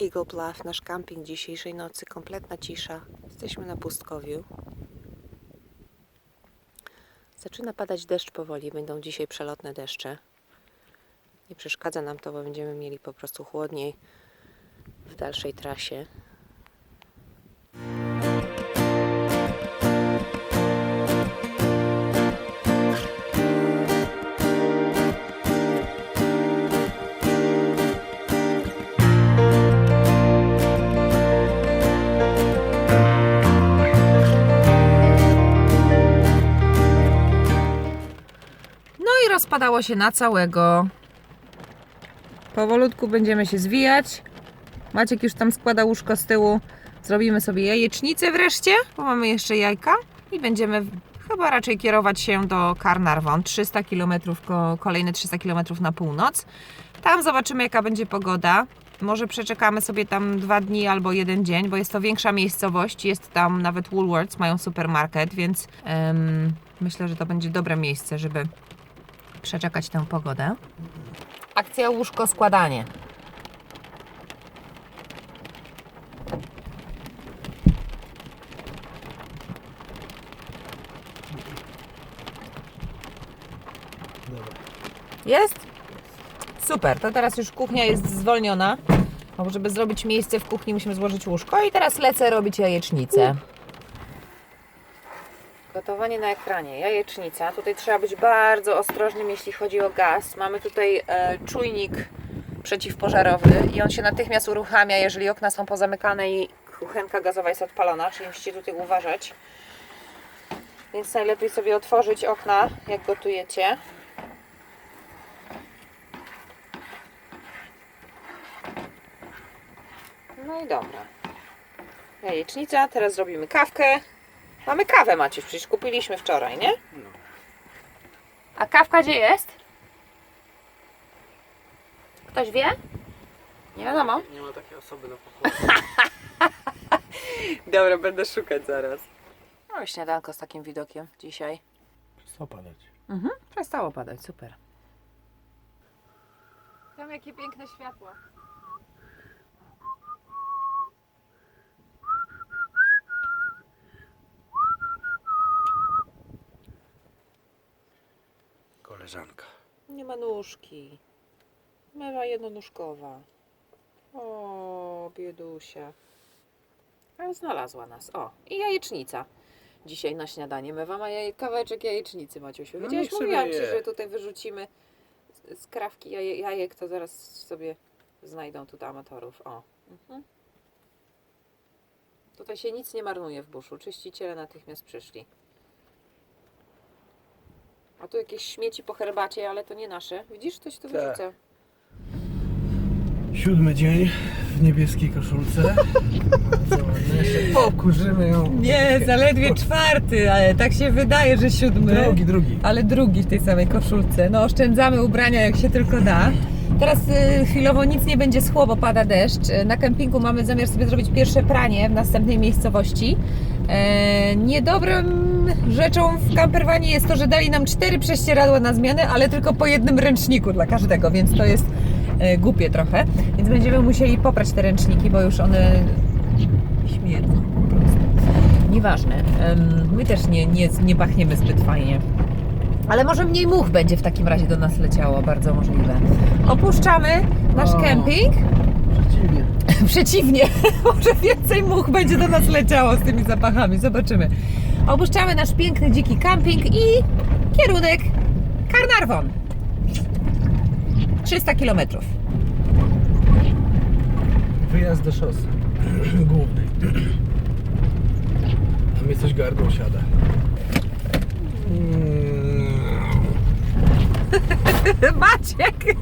Eagle Bluff, nasz camping dzisiejszej nocy, kompletna cisza. Jesteśmy na pustkowiu. Zaczyna padać deszcz powoli, będą dzisiaj przelotne deszcze. Nie przeszkadza nam to, bo będziemy mieli po prostu chłodniej w dalszej trasie. Rozpadało się na całego. Powolutku będziemy się zwijać. Maciek już tam składa łóżko z tyłu. Zrobimy sobie jajecznicę wreszcie, bo mamy jeszcze jajka. I będziemy chyba raczej kierować się do Carnarvon. 300 km, kolejne 300 km na północ. Tam zobaczymy jaka będzie pogoda. Może przeczekamy sobie tam dwa dni albo jeden dzień, bo jest to większa miejscowość. Jest tam nawet Woolworths, mają supermarket, więc em, myślę, że to będzie dobre miejsce, żeby przeczekać tę pogodę. Akcja łóżko składanie. Jest? Super, to teraz już kuchnia jest zwolniona. Bo żeby zrobić miejsce w kuchni musimy złożyć łóżko i teraz lecę robić jajecznicę. Gotowanie na ekranie, jajecznica. Tutaj trzeba być bardzo ostrożnym, jeśli chodzi o gaz. Mamy tutaj e, czujnik przeciwpożarowy i on się natychmiast uruchamia, jeżeli okna są pozamykane i kuchenka gazowa jest odpalona, czyli musicie tutaj uważać. Więc najlepiej sobie otworzyć okna, jak gotujecie. No i dobra. Jajecznica, teraz zrobimy kawkę. Mamy kawę, Maciuś, przecież kupiliśmy wczoraj, nie? A kawka gdzie jest? Ktoś wie? Nie wiadomo. Nie ma takiej osoby na pokoju. Dobra, będę szukać zaraz. No i śniadanko z takim widokiem dzisiaj. Co padać? Mhm, przestało padać, super. Tam jakie piękne światła. Koleżanka. Nie ma nóżki. Mewa jednonóżkowa. O, biedusia. Ale znalazła nas. O, i jajecznica. Dzisiaj na śniadanie. Mewa ma jaj, kawałeczek jajecznicy, Maciusiu. No Widziałeś, sobie mówiłam Ci, je. że tutaj wyrzucimy z krawki jaje, jajek, to zaraz sobie znajdą tutaj amatorów. O. Mhm. Tutaj się nic nie marnuje w buszu. Czyściciele natychmiast przyszli. A tu jakieś śmieci po herbacie, ale to nie nasze. Widzisz, ktoś tu Tak. wyrzuca. Siódmy dzień w niebieskiej koszulce. Bardzo ładnie. Jeszcze pokurzymy ją. Nie, zaledwie czwarty, ale tak się wydaje, że siódmy. Drugi, drugi. Ale drugi w tej samej koszulce. No, oszczędzamy ubrania jak się tylko da. Teraz y, chwilowo nic nie będzie schło, bo pada deszcz. Y, Na kempingu mamy zamiar sobie zrobić pierwsze pranie w następnej miejscowości. E, niedobrą rzeczą w camperwanie jest to, że dali nam cztery prześcieradła na zmianę, ale tylko po jednym ręczniku dla każdego, więc to jest e, głupie trochę. Więc będziemy musieli poprać te ręczniki, bo już one śmierdzą po prostu. Nieważne. My też nie, nie, nie pachniemy zbyt fajnie. Ale może mniej much będzie w takim razie do nas leciało, bardzo możliwe. Opuszczamy nasz O. kemping. Przeciwnie. Przeciwnie, może więcej much będzie do nas leciało z tymi zapachami. Zobaczymy. Opuszczamy nasz piękny, dziki camping i kierunek Carnarvon. 300 kilometrów. Wyjazd do szosy. Głównej. A mnie coś gardło siada. Maciek!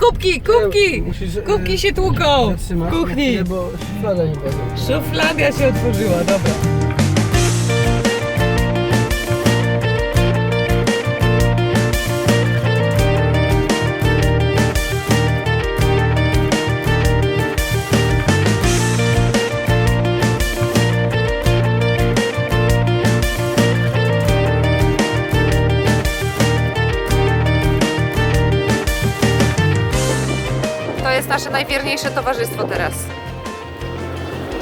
Kubki, kubki! Musisz, e, Kubki się tłuką w na kuchni. chwilę, bo szuflada nie będzie. Szufladia się otworzyła, dobra. Nasze najwierniejsze towarzystwo teraz.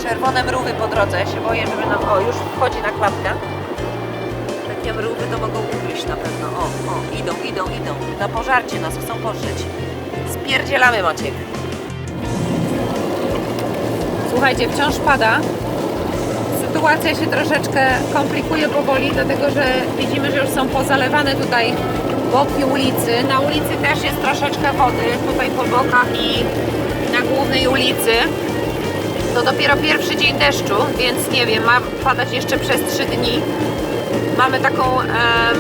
Czerwone mrówy po drodze, się boję, żeby nam... O, już wchodzi na klapkę. Takie mrówy to mogą ugryźć na pewno. O, o, idą, idą, idą. Na pożarcie nas, chcą pożyć. Spierdzielamy, Maciek. Słuchajcie, wciąż pada. Sytuacja się troszeczkę komplikuje powoli, dlatego że widzimy, że już są pozalewane tutaj boki ulicy. Na ulicy też jest troszeczkę wody, tutaj po bokach i na głównej ulicy. To dopiero pierwszy dzień deszczu, więc nie wiem, ma padać jeszcze przez 3 dni. Mamy taką e,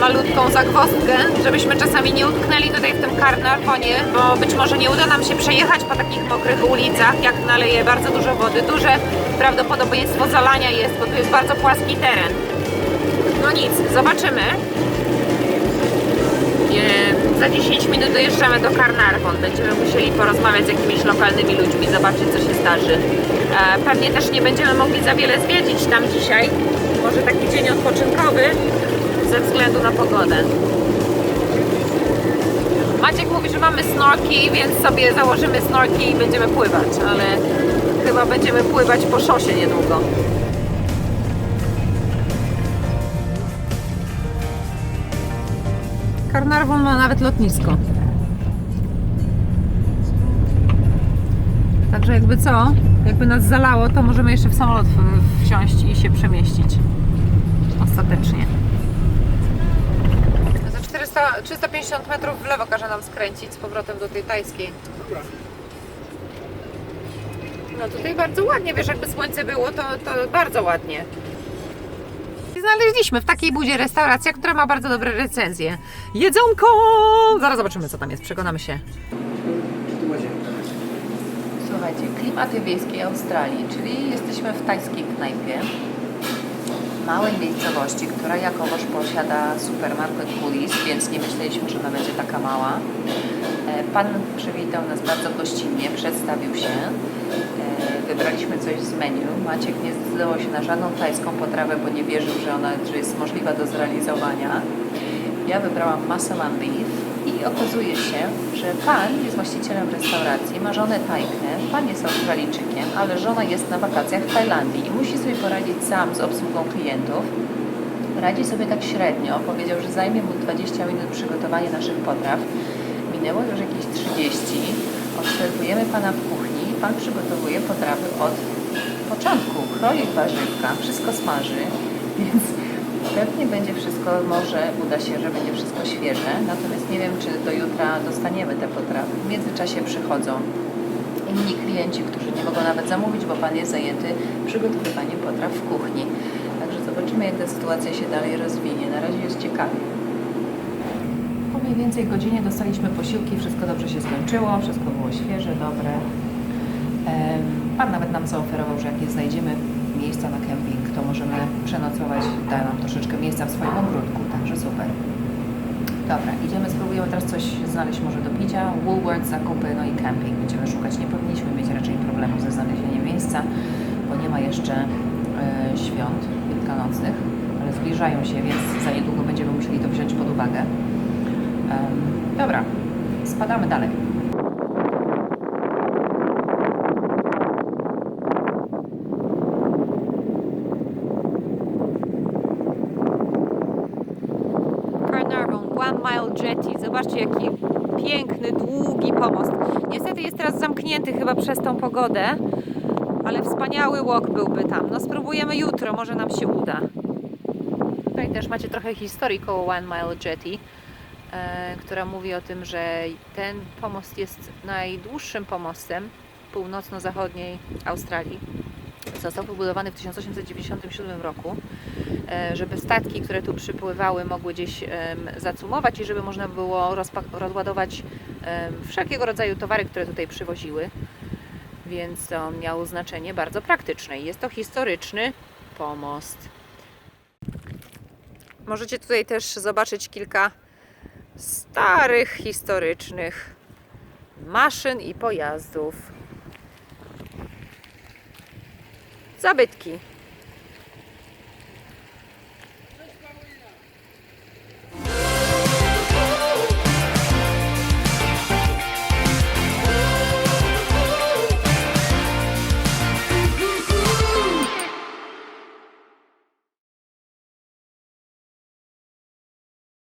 malutką zagwozdkę, żebyśmy czasami nie utknęli tutaj w tym Carnarvonie, bo być może nie uda nam się przejechać po takich mokrych ulicach, jak naleje bardzo dużo wody. Duże prawdopodobieństwo zalania jest, bo tu jest bardzo płaski teren. No nic, zobaczymy. E, za 10 minut dojeżdżamy do Carnarvon. Będziemy musieli porozmawiać z jakimiś lokalnymi ludźmi, zobaczyć co się zdarzy. E, pewnie też nie będziemy mogli za wiele zwiedzić tam dzisiaj. Może taki dzień odpoczynkowy ze względu na pogodę. Maciek mówi, że mamy snorki, więc sobie założymy snorki i będziemy pływać, ale chyba będziemy pływać po szosie niedługo. Carnarvon ma nawet lotnisko. Także jakby co, jakby nas zalało, to możemy jeszcze w samolot wsiąść i się przemieścić. Ostatecznie. Za 400, 350 metrów w lewo każe nam skręcić z powrotem do tej tajskiej. No tutaj bardzo ładnie, wiesz, jakby słońce było, to, to bardzo ładnie. I znaleźliśmy w takiej budzie restauracja, która ma bardzo dobre recenzje. Jedzonko! Zaraz zobaczymy, co tam jest, przekonamy się. Słuchajcie, klimaty wiejskiej Australii, czyli jesteśmy w tajskiej knajpie, małej miejscowości, która jakowoż posiada supermarket Woolies, więc nie myśleliśmy, że ona będzie taka mała. E, Pan przywitał nas bardzo gościnnie, przedstawił się. Wybraliśmy coś z menu. Maciek nie zdecydował się na żadną tajską potrawę, bo nie wierzył, że ona że jest możliwa do zrealizowania. Ja wybrałam massaman beef i okazuje się, że pan jest właścicielem restauracji, ma żonę Tajkę, pan jest Australijczykiem, ale żona jest na wakacjach w Tajlandii i musi sobie poradzić sam z obsługą klientów. Radzi sobie tak średnio. Powiedział, że zajmie mu 20 minut przygotowanie naszych potraw. Minęło już jakieś 30. Obserwujemy pana w kuchni. Pan przygotowuje potrawy od początku. Kroi warzywka, wszystko smaży, więc pewnie będzie wszystko, może uda się, że będzie wszystko świeże. Natomiast nie wiem, czy do jutra dostaniemy te potrawy. W międzyczasie przychodzą inni klienci, którzy nie mogą nawet zamówić, bo pan jest zajęty przygotowywaniem potraw w kuchni. Także zobaczymy, jak ta sytuacja się dalej rozwinie. Na razie jest ciekawie. Po mniej więcej godzinie dostaliśmy posiłki, wszystko dobrze się skończyło, wszystko było świeże, dobre. Pan nawet nam zaoferował, że jak nie znajdziemy miejsca na kemping, to możemy przenocować, da nam troszeczkę miejsca w swoim ogródku, także super. Dobra, idziemy, spróbujemy teraz coś znaleźć może do picia. Woolworth, zakupy, no i camping będziemy szukać. Nie powinniśmy mieć raczej problemu ze znalezieniem miejsca, bo nie ma jeszcze e, świąt wielkanocnych, ale zbliżają się, więc za niedługo będziemy musieli to wziąć pod uwagę. Dobra, spadamy dalej. Carnarvon One Mile Jetty. Zobaczcie, jaki piękny, długi pomost. Niestety jest teraz zamknięty chyba przez tą pogodę, ale wspaniały walk byłby tam. No spróbujemy jutro, może nam się uda. Tutaj też macie trochę historii koło One Mile Jetty, e, która mówi o tym, że ten pomost jest najdłuższym pomostem północno-zachodniej Australii. Został pobudowany w 1897 roku, e, żeby statki, które tu przypływały, mogły gdzieś zacumować i żeby można było rozładować wszelkiego rodzaju towary, które tutaj przywoziły. Więc on miał znaczenie bardzo praktyczne. Jest to historyczny pomost. Możecie tutaj też zobaczyć kilka starych, historycznych maszyn i pojazdów. Zabytki.